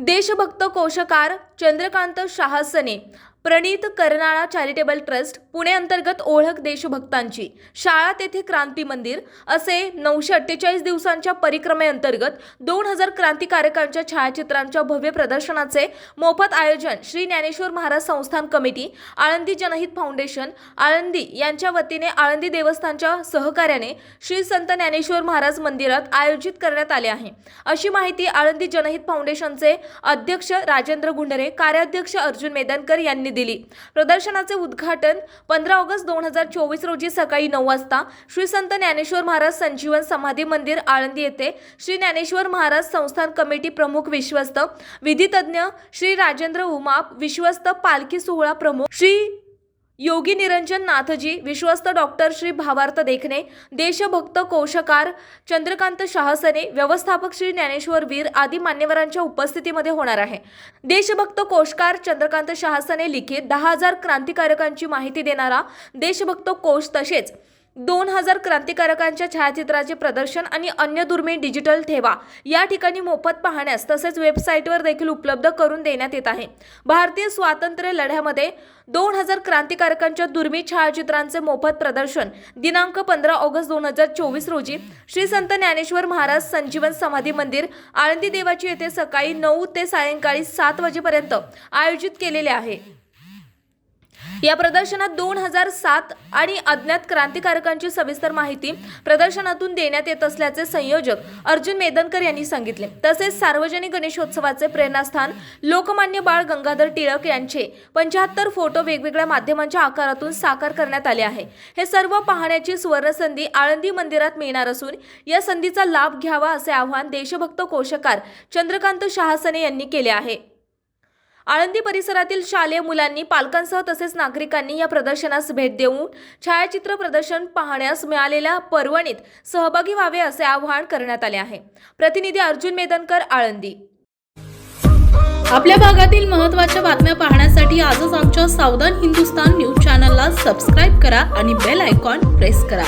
देशभक्त कोशकार चंद्रकांत शाहसने प्रणीत कर्नाळा चॅरिटेबल ट्रस्ट पुणे अंतर्गत ओळख देशभक्तांची. शाळा तेथे क्रांती मंदिर असे नऊशे अठ्ठेचाळीस दिवसांच्या परिक्रमेअंतर्गत दोन हजार क्रांतिकारकांच्या छायाचित्रांच्या भव्य प्रदर्शनाचे मोफत आयोजन श्री ज्ञानेश्वर महाराज संस्थान कमिटी आळंदी जनहित फाउंडेशन आळंदी यांच्या वतीने आळंदी देवस्थानच्या सहकार्याने श्री संत ज्ञानेश्वर महाराज मंदिरात आयोजित करण्यात आले आहे. अशी माहिती आळंदी जनहित फाउंडेशनचे अध्यक्ष राजेंद्र गुंडरे कार्याध्यक्ष अर्जुन मेदनकर यांनी दिली. प्रदर्शनाचे उद्घाटन पंधरा ऑगस्ट दोन हजार चोवीस रोजी सकाळी नऊ वाजता श्री संत ज्ञानेश्वर महाराज संजीवन समाधी मंदिर आळंदी येथे श्री ज्ञानेश्वर महाराज संस्थान कमिटी प्रमुख विश्वस्त विधितज्ञ श्री राजेंद्र उमाप विश्वस्त पालखी सोहळा प्रमुख श्री योगी निरंजन नाथजी विश्वस्त डॉक्टर श्री भावार्थ देखणे देशभक्त कोशकार चंद्रकांत शाहसने व्यवस्थापक श्री ज्ञानेश्वर वीर आदी मान्यवरांच्या उपस्थितीमध्ये होणार आहे. देशभक्त कोशकार चंद्रकांत शाहसने लिखित दहा हजार क्रांतिकारकांची माहिती देणारा देशभक्त कोश तसेच दोन हजार क्रांतिकारकांच्या छायाचित्राचे प्रदर्शन आणि अन्य दुर्मिळ डिजिटल ठेवा या ठिकाणी मोफत पाहण्यास तसेच वेबसाईटवर देखील उपलब्ध करून देण्यात येत आहे. भारतीय स्वातंत्र्य लढ्यामध्ये दोन हजार क्रांतिकारकांच्या दुर्मिळ छायाचित्रांचे मोफत प्रदर्शन दिनांक पंधरा ऑगस्ट दोन हजार चोवीस रोजी श्री संत ज्ञानेश्वर महाराज संजीवन समाधी मंदिर आळंदी देवाची येथे सकाळी नऊ ते सायंकाळी सात वाजेपर्यंत आयोजित केलेले आहे. या प्रदर्शनात दोन हजार सात आणि अज्ञात क्रांतिकारकांची सविस्तर माहिती प्रदर्शनातून देण्यात येत असल्याचे संयोजक अर्जुन मेदनकर यांनी सांगितले. तसेच सार्वजनिक गणेशोत्सवाचे प्रेरणास्थान लोकमान्य बाळ गंगाधर टिळक यांचे पंच्याहत्तर फोटो वेगवेगळ्या माध्यमांच्या आकारातून साकार करण्यात आले आहे. हे सर्व पाहण्याची सुवर्णसंधी आळंदी मंदिरात मिळणार असून या संधीचा लाभ घ्यावा असे आवाहन देशभक्त कोशकार चंद्रकांत शहासने यांनी केले आहे. आळंदी परिसरातील शालेय मुलांनी पालकांसह तसेच नागरिकांनी या प्रदर्शनास भेट देऊन छायाचित्र प्रदर्शन पाहण्यास मिळालेल्या पर्वणीत सहभागी व्हावे असे आवाहन करण्यात आले आहे. प्रतिनिधी अर्जुन मेदनकर आळंदी. आपल्या भागातील महत्त्वाच्या बातम्या पाहण्यासाठी आजच आमच्या सावधान हिंदुस्तान न्यूज चॅनलला सबस्क्राईब करा आणि बेल आयकॉन प्रेस करा.